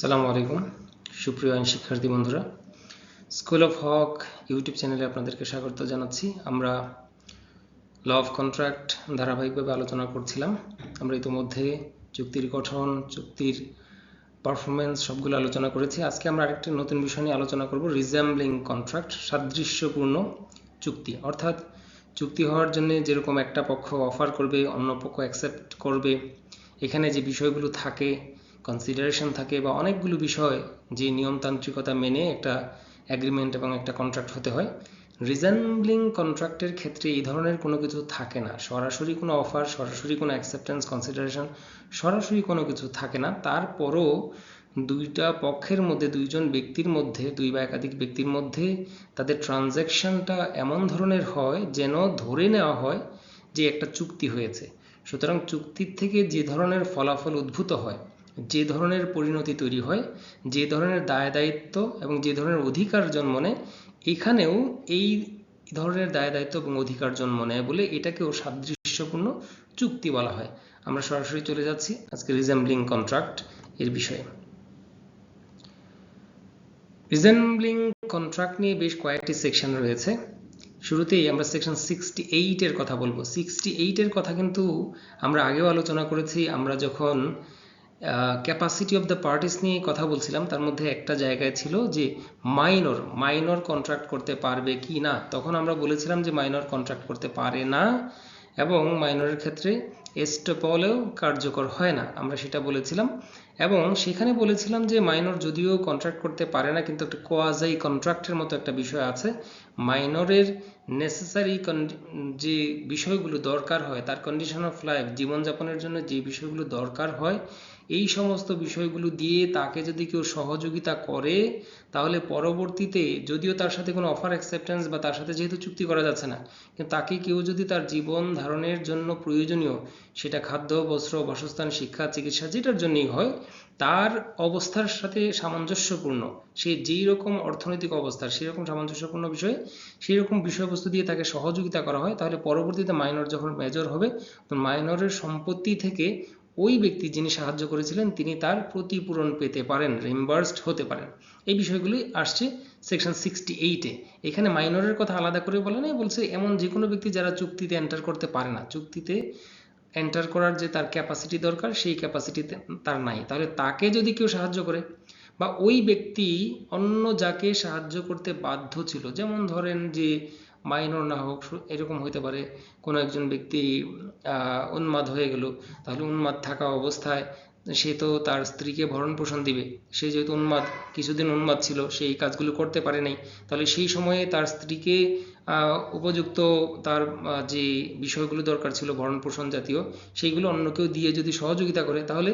সালামু আলাইকুম। সুপ্রিয় আইন শিক্ষার্থী বন্ধুরা স্কুল অফ হক ইউটিউব চ্যানেলে আপনাদেরকে স্বাগত জানাচ্ছি। আমরা ল অফ কন্ট্রাক্ট ধারাবাহিকভাবে আলোচনা করছিলাম। আমরা ইতিমধ্যে চুক্তির গঠন, চুক্তির পারফরমেন্স সবগুলো আলোচনা করেছি। আজকে আমরা আরেকটি নতুন বিষয় নিয়ে আলোচনা করব রিজেম্বলিং কন্ট্রাক্ট সাদৃশ্যপূর্ণ চুক্তি। অর্থাৎ চুক্তি হওয়ার জন্য যেরকম একটা পক্ষ অফার করবে, অন্য পক্ষ অ্যাকসেপ্ট করবে, এখানে যে বিষয়গুলো থাকে কনসিডারেশন থাকে বা অনেকগুলো বিষয় যে নিয়মতান্ত্রিকতা মেনে একটা অ্যাগ্রিমেন্ট এবং একটা কন্ট্রাক্ট হতে হয়। রিজেম্বলিং কন্ট্রাক্টের ক্ষেত্রে এই ধরনের কোনো কিছু থাকে না। সরাসরি কোনো অফার সরাসরি কোনো অ্যাকসেপ্টেন্স কনসিডারেশন সরাসরি কোনো কিছু থাকে না। তারপরও দুইটা পক্ষের মধ্যে, দুইজন ব্যক্তির মধ্যে, দুই বা একাধিক ব্যক্তির মধ্যে তাদের ট্রানজ্যাকশনটা এমন ধরনের হয় যেন ধরে নেওয়া হয় যে একটা চুক্তি হয়েছে। সুতরাং চুক্তির থেকে যে ধরনের ফলাফল উদ্ভূত হয় যে ধরনের পরিণতি তৈরি হয়, যে ধরনের দায় দায়িত্ব এবং যে ধরনের অধিকার জন্ম নেয়, এখানেও এই ধরনের দায় দায়িত্ব এবং অধিকার জন্ম নেয় বলে এটাকেও সাদৃশ্যপূর্ণ চুক্তি বলা হয়। আমরা সরাসরি চলে যাচ্ছি আজকে রিজেম্বলিং কন্ট্রাক্ট এর বিষয়ে। রিজেম্বলিং কন্ট্রাক্ট নিয়ে বেশ কয়েকটি সেকশন রয়েছে। শুরুতেই আমরা সেকশন সিক্সটি এইটের কথা বলব। সিক্সটি এইটের কথা কিন্তু আমরা আগেও আলোচনা করেছি। আমরা যখন ক্যাপাসিটি অফ দ্য পার্টিস নিয়ে কথা বলছিলাম, তার মধ্যে একটা জায়গায় ছিল যে মাইনর মাইনর কন্ট্রাক্ট করতে পারবে কি না? তখন আমরা বলেছিলাম যে মাইনর কন্ট্রাক্ট করতে পারে না এবং মাইনরের ক্ষেত্রে এস্টপলেও কার্যকর হয় না। আমরা সেটা বলেছিলাম। এবং সেখানে বলেছিলাম যে মাইনর যদিও কন্ট্রাক্ট করতে পারে না, কিন্তু একটা কোয়াজাই কন্ট্রাক্টের মতো একটা বিষয় আছে। মাইনরের নেসেসারি যে বিষয়গুলো দরকার হয়, তার কন্ডিশন অফ লাইফ জীবনযাপনের জন্য যে বিষয়গুলো দরকার হয়, এই সমস্ত বিষয়গুলো দিয়ে তাকে যদি কেউ সহযোগিতা করে, তাহলে পরবর্তীতে যদিও তার সাথে কোনো অফার অ্যাকসেপ্টেন্স বা তার সাথে যেহেতু চুক্তি করা যাচ্ছে না, কিন্তু তাকে কেউ যদি তার জীবন ধারণের জন্য প্রয়োজনীয়, সেটা খাদ্য, বস্ত্র, বাসস্থান, শিক্ষা, চিকিৎসা, যেটার জন্যই হয় তার অবস্থার সাথে সামঞ্জস্যপূর্ণ, সে যেই রকম অর্থনৈতিক অবস্থার সেই রকম সামঞ্জস্যপূর্ণ বিষয়ে, সেই রকম বিষয়বস্তু দিয়ে তাকে সহযোগিতা করা হয়, তাহলে পরবর্তীতে মাইনর যখন মেজর হবে, তো মাইনরের সম্পত্তি থেকে ওই ব্যক্তি যিনি সাহায্য করেছিলেন, তিনি তার প্রতিপূরণ পেতে পারেন রিম্বার্সড হতে পারেন। এই বিষয়গুলি আসছে সেকশন সিক্সটি এইটে এখানে মাইনরের কথা আলাদা করে বলে নাই, বলছে এমন যে কোনো ব্যক্তি যারা চুক্তিতে এন্টার করতে পারে না। চুক্তিতে এন্টার করার যে তার ক্যাপাসিটি দরকার, সেই ক্যাপাসিটিতে তার নাই। তাহলে তাকে যদি কেউ সাহায্য করে, বা ওই ব্যক্তি অন্য যাকে সাহায্য করতে বাধ্য ছিল, যেমন ধরেন যে মাইনর না হোক, এরকম হইতে পারে, কোনো একজন ব্যক্তি উন্মাদ হয়ে গেল, তাহলে উন্মাদ থাকা অবস্থায় সে তো তার স্ত্রীকে ভরণ পোষণ দিবে। সে যেহেতু উন্মাদ, কিছুদিন উন্মাদ ছিল সেই কাজগুলো করতে পারে নাই। তাহলে সেই সময়ে তার স্ত্রীকে উপযুক্ত তার যে বিষয়গুলো দরকার ছিল ভরণ পোষণ জাতীয়, সেইগুলো অন্য কেউ দিয়ে যদি সহযোগিতা করে, তাহলে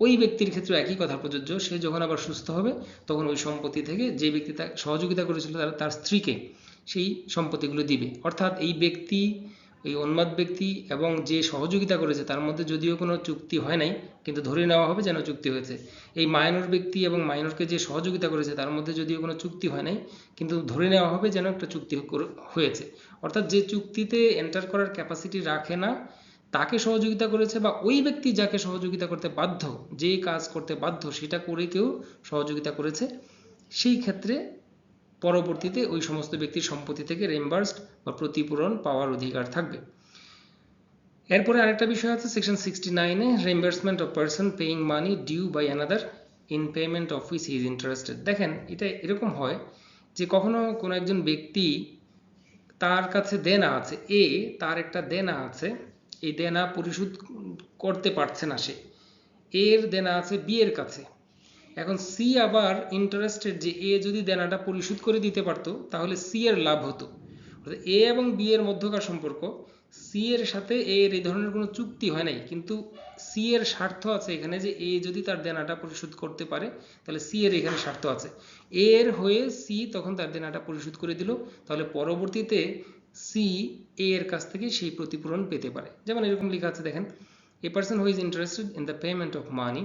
ওই ব্যক্তির ক্ষেত্রে একই কথা প্রযোজ্য। সে যখন আবার সুস্থ হবে, তখন ওই সম্পত্তি থেকে যে ব্যক্তি সহযোগিতা করেছিল তারা, তার স্ত্রীকে সেই সম্পত্তিগুলো দিবে। অর্থাৎ এই ব্যক্তি এই উন্মাদ ব্যক্তি এবং যে সহযোগিতা করেছে, তার মধ্যে যদিও কোনো চুক্তি হয় নাই, কিন্তু ধরে নেওয়া হবে যেন চুক্তি হয়েছে। এই মাইনর ব্যক্তি এবং মাইনরকে যে সহযোগিতা করেছে, তার মধ্যে যদিও কোনো চুক্তি হয় নাই, কিন্তু ধরে নেওয়া হবে যেন একটা চুক্তি হয়েছে। অর্থাৎ যে চুক্তিতে এন্টার করার ক্যাপাসিটি রাখে না, তাকে সহযোগিতা করেছে বা ওই ব্যক্তি যাকে সহযোগিতা করতে বাধ্য যে কাজ করতে বাধ্য, সেটা করে কেউ সহযোগিতা করেছে, সেই ক্ষেত্রে পরবর্তীতে ওই সমস্ত ব্যক্তির সম্পত্তি থেকে রেম্বার্সড বা প্রতিপূরণ পাওয়ার অধিকার থাকবে। এরপরে আরেকটা বিষয় আছে সেকশন সিক্সটি নাইনে reimbursement of person paying money due by another in payment of which is interested দেখেন, এটা এরকম হয় যে কখনো কোনো একজন ব্যক্তি তার কাছে দেনা আছে, এ তার একটা দেনা আছে, এই দেনা পরিশোধ করতে পারছে না সে। এর দেনা আছে, বি এর কাছে। এখন সি আবার ইন্টারেস্টেড যে এ যদি দেনাটা পরিশোধ করে দিতে পারতো, তাহলে সি এর লাভ হতো। এ এবং বি এর মধ্যকার সম্পর্ক সি এর সাথে এ এর এই ধরনের কোনো চুক্তি হয় নাই। কিন্তু সি এর স্বার্থ আছে এখানে যে এ যদি তার দেনাটা পরিশোধ করতে পারে, তাহলে সি এর এখানে স্বার্থ আছে। এ এর হয়ে সি তখন তার দেনাটা পরিশোধ করে দিল, তাহলে পরবর্তীতে সি এ এর কাছ থেকে সেই প্রতিপূরণ পেতে পারে। যেমন এরকম লেখা আছে, দেখেন a person who is interested in the payment of money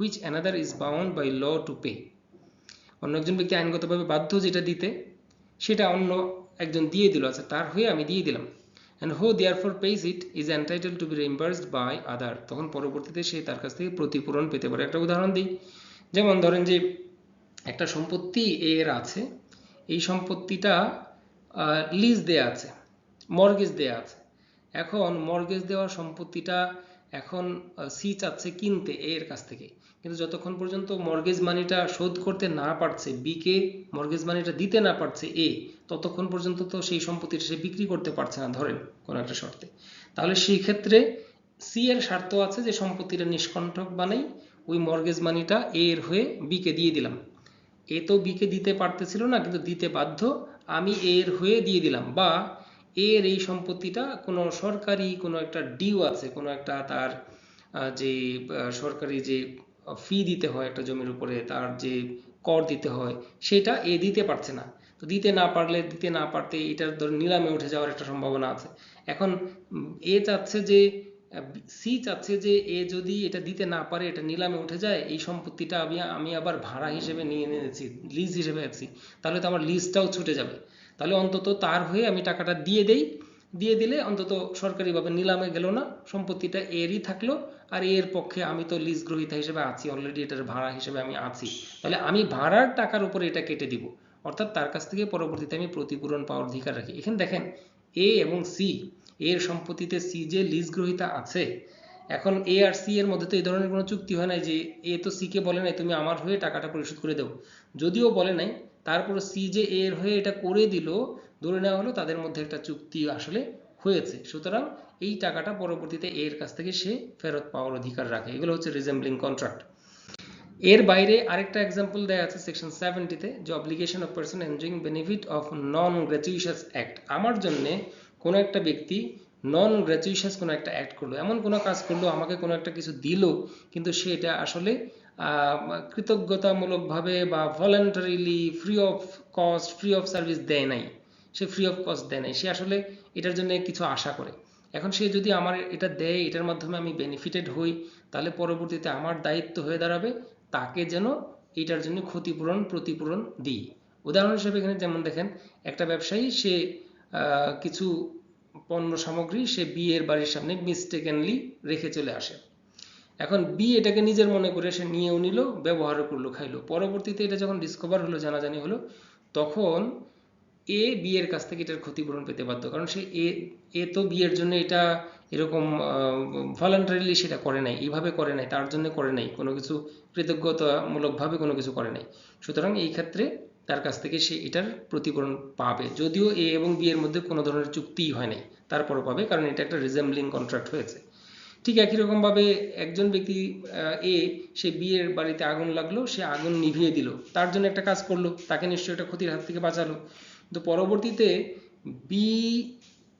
which another is bound by law to pay অন্য একজন ব্যক্তি আইনগতভাবে বাধ্য যেটা দিতে, সেটা অন্য একজন দিয়ে দিল। আচ্ছা তার হয়ে আমি দিয়ে দিলাম। And who therefore pays it is entitled to be reimbursed by other তখন পরবর্তীতে সে তার কাছ থেকে প্রতিপূরণ পেতে পারে। একটা উদাহরণ দিই। যেমন ধরেন যে, একটা সম্পত্তি এর আছে। এই সম্পত্তিটা লিজ দেয়া আছে। মর্গেজ দেয়া আছে। এখন মর্গেজ দেওয়া সম্পত্তিটা এখন সি চাচ্ছে কিনতে এ এর কাছ থেকে। কিন্তু যতক্ষণ পর্যন্ত মর্গেজ মানিটা শোধ করতে না পারছে বি কে মর্গেজ মানিটা দিতে না পারছে এ ততক্ষণ পর্যন্ত তো সেই সম্পত্তিটা সে বিক্রি করতে পারছে না, ধরেন কোনো একটা শর্তে। তাহলে সেই ক্ষেত্রে সি এর স্বার্থ আছে যে সম্পত্তিটা নিষ্কণ্ঠক বানাই, ওই মর্গেজ মানিটা এ এর হয়ে বি কে দিয়ে দিলাম। এ তো বি কে দিতে পারতেছিল না, কিন্তু দিতে বাধ্য আমি এর হয়ে দিয়ে দিলাম। বা এর এই সম্পত্তিটা কোনো সরকারি কোনো একটা ডিউ আছে, কোনো একটা তার যে সরকারি যে ফি দিতে হয় একটা জমির উপরে, তার যে কর দিতে হয়, সেটা এ দিতে পারছে না। তো দিতে না পারলে, দিতে না পারতে এটার ধর নিলামে উঠে যাওয়ার একটা সম্ভাবনা আছে। এখন এ চাচ্ছে যে, সি চাচ্ছে যে, এ যদি এটা দিতে না পারে, এটা নিলামে উঠে যায়, এই সম্পত্তিটা আমি আমি আবার ভাড়া হিসেবে নিয়ে নিয়েছি লিজ হিসেবে আছি, তাহলে তো আমার লিজটাও ছুটে যাবে। তাহলে অন্তত তার হয়ে আমি টাকাটা দিয়ে দেই। দিয়ে দিলে অন্তত সরকারিভাবে নিলামে গেল না, সম্পত্তিটা এরই থাকল আর এর পক্ষে আমি তো লিজ গ্রহীতা হিসেবে আছি অলরেডি এটার ভাড়া হিসেবে আমি আছি। তাহলে আমি ভাড়ার টাকার উপরে এটা কেটে দিব। অর্থাৎ তার কাছ থেকে পরবর্তীতে আমি প্রতিপূরণ পাওয়ার অধিকার রাখি। এখানে দেখেন এ এবং সি এর সম্পত্তিতে সি যে লিজ গ্রহীতা আছে, এখন এ আর সি এর মধ্যে তো এই ধরনের কোনো চুক্তি হয় নাই যে এ তো সি কে বলে নাই, তুমি আমার হয়ে টাকাটা পরিশোধ করে দেও। যদিও বলে নাই তারপর সি যে এর হয়ে এটা করে দিল, ধরে নেওয়া হলো তাদের মধ্যে একটা চুক্তি আসলে হয়েছে। সুতরাং এই টাকাটা পরবর্তীতে এর কাছ থেকে সে ফেরত পাওয়ার অধিকার রাখে। এগুলো হচ্ছে রিজেম্বলিং কন্ট্রাক্ট এর বাইরে আরেকটা এক্সাম্পল দেয়া আছে সেকশন সেভেন্টিতে যে obligation of person enjoying benefit of non gratuitous act আমার জন্য কোনো একটা ব্যক্তি নন গ্র্যাচুইশাস কোনো একটা অ্যাক্ট করল। এমন কোনো কাজ করল, আমাকে কোনো একটা কিছু দিল, কিন্তু সে এটা আসলে কৃতজ্ঞতামূলকভাবে বা voluntarily free of cost free of service দেয় নাই। সে ফ্রি অফ কস্ট দেয় নাই। সে আসলে এটার জন্য কিছু আশা করে। এখন সে যদি আমার এটা দেয়, এটার মাধ্যমে আমি বেনিফিটেড হই, তাহলে পরবর্তীতে আমার দায়িত্ব হয়ে দাঁড়াবে, তাকে যেন এটার জন্য ক্ষতিপূরণ, প্রতিপূরণ দিই। উদাহরণ হিসেবে এখানে যেমন দেখেন, একটা ব্যবসায়ী, সে কিছু পণ্য সামগ্রী সে বিয়ের বাড়ির সামনে মিস্টেকেনলি রেখে চলে আসে। এখন বি এটাকে নিজের মনে করে সে নিয়েও নিল, ব্যবহারও করল, খাইলো। পরবর্তীতে এটা যখন ডিসকভার হলো, জানাজানি হলো, তখন এ বি এর কাছ থেকে এটার ক্ষতিপূরণ পেতে বাধ্য। কারণ সে এ এ তো বিয়ের জন্য এটা এরকম ভলান্টারিলি সেটা করে নাই, এইভাবে করে নাই, তার জন্য করে নাই, কোনো কিছু কৃতজ্ঞতামূলকভাবে কোনো কিছু করে নাই। সুতরাং এই ক্ষেত্রে তার কাছ থেকে সে এটার প্রতিপূরণ পাবে। যদিও এ এবং বি এর মধ্যে কোনো ধরনের চুক্তিই হয় নাই, তারপরও পাবে, কারণ এটা একটা রিজেম্বলিং কন্ট্রাক্ট হয়েছে। ঠিক একই রকমভাবে একজন ব্যক্তি এ, সে বিয়ের বাড়িতে আগুন লাগল, সে আগুন নিভিয়ে দিল। তার জন্য একটা কাজ করল, তাকে নিশ্চয়ই একটা ক্ষতির হাত থেকে বাঁচালো। তো পরবর্তীতে বি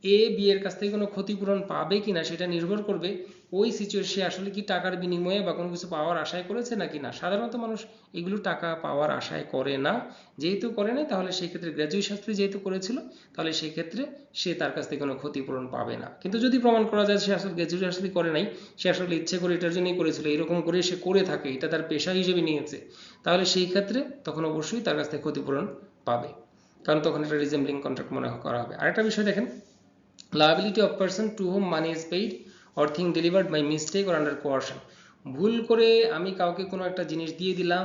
এ বি এর কাছ থেকে কোনো ক্ষতিপূরণ পাবে কিনা সেটা নির্ভর করবে ওই সিচুয়েশন সে আসলে কি টাকার বিনিময়ে বা কোনো কিছু পাওয়ার আশায় করেছে নাকি না? সাধারণত মানুষ এগুলো টাকা পাওয়ার আশায় করে না। যেহেতু করে না তাহলে সেই ক্ষেত্রে গ্র্যাজুয়েট শাস্ত্রী যেহেতু করেছিল, তাহলে সেই ক্ষেত্রে সে তার কাছ থেকে কোনো ক্ষতিপূরণ পাবে না। কিন্তু যদি প্রমাণ করা যায় সে আসলে গ্র্যাজুয়েট শাস্ত্রী করে নাই, সে আসলে ইচ্ছে করে এটার জন্যই করেছিল, এরকম করে সে করে থাকে, এটা তার পেশা হিসেবে নিয়েছে, তাহলে সেই ক্ষেত্রে তখন অবশ্যই তার কাছ থেকে ক্ষতিপূরণ পাবে। কারণ তখন এটা রিজেম্বলিং কন্ট্রাক্ট মনে করা হবে। আরেকটা বিষয় দেখেন liability of person to whom money is paid or thing delivered by mistake or under coercion. ভুল করে আমি কাউকে কোনো একটা জিনিস দিয়ে দিলাম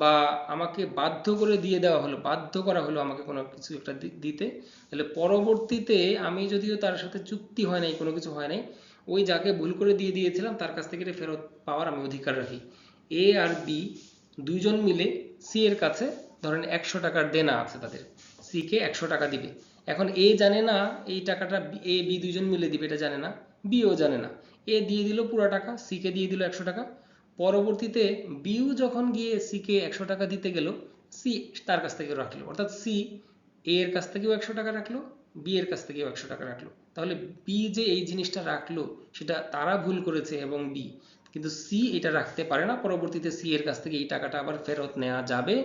বা আমাকে বাধ্য করে দিয়ে দেওয়া হলো, বাধ্য করা হলো আমাকে কোনো কিছু একটা দিতে, তাহলে পরবর্তীতে আমি যদিও তার সাথে চুক্তি হয় নাই, কোনো কিছু হয় নাই, ওই যাকে ভুল করে দিয়ে দিয়েছিলাম তার কাছ থেকে এটা ফেরত পাওয়ার আমি অধিকার রাখি। এ আর বি দুইজন মিলে সি এর কাছে ধরেন একশো টাকার দেনা আছে তাদের। সি কে একশো টাকা দিবে। এখন এ জানে না, এই টাকাটা এ বি দুইজন মিলে দিবে, এটা জানে না বিও জানে না। এ দিয়ে দিল পুরো টাকা সি কে দিয়ে দিল একশো টাকা। পরবর্তীতে বিও যখন গিয়ে সি কে একশো টাকা দিতে গেল সি তার কাছ থেকে রাখল। অর্থাৎ সি এ এর কাছ থেকেও একশো টাকা রাখল বি এর কাছ থেকেও একশো টাকা রাখল। তাহলে বি যে এই জিনিসটা রাখল, সেটা তারা ভুল করেছে এবং বি কিন্তু সি এটা রাখতে পারে না, পরবর্তীতে সি এর কাছ থেকে এই টাকাটা আবার ফেরত নেওয়া যাবে।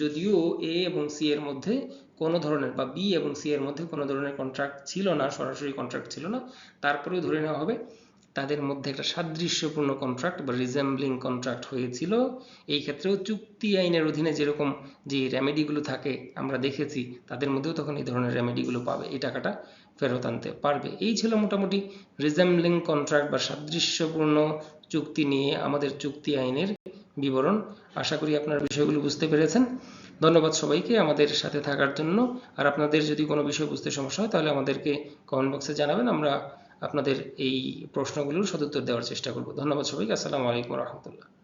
যদিও এ এবং সি এর মধ্যে কোনো ধরনের বা বি এবং সি এর মধ্যে কোনো ধরনের কন্ট্রাক্ট ছিল না, সরাসরি কন্ট্রাক্ট ছিল না, তারপরেও ধরে নেওয়া হবে তাদের মধ্যে একটা সাদৃশ্যপূর্ণ কন্ট্রাক্ট বা রিজেম্বলিং কন্ট্রাক্ট হয়েছিল। এই ক্ষেত্রেও চুক্তি আইনের অধীনে যেরকম যে রেমেডিগুলো থাকে, আমরা দেখেছি, তাদের মধ্যেও তখন এই ধরনের রেমেডিগুলো পাবে, এই টাকাটা ফেরত আনতে পারবে। এই ছিল মোটামুটি রিজেম্বলিং কন্ট্রাক্ট বা সাদৃশ্যপূর্ণ চুক্তি নিয়ে আমাদের চুক্তি আইনের বিবরণ। আশা করি আপনারা বিষয়গুলো বুঝতে পেরেছেন। ধন্যবাদ সবাইকে আমাদের সাথে থাকার জন্য। আর আপনাদের যদি কোনো বিষয় বুঝতে সমস্যা হয়, তাহলে আমাদেরকে কমেন্ট বক্সে জানাবেন। আমরা আপনাদের এই প্রশ্নগুলোর সদুত্তর দেওয়ার চেষ্টা করব। ধন্যবাদ সবাইকে। আসসালামু আলাইকুম রহমতুল্লাহ।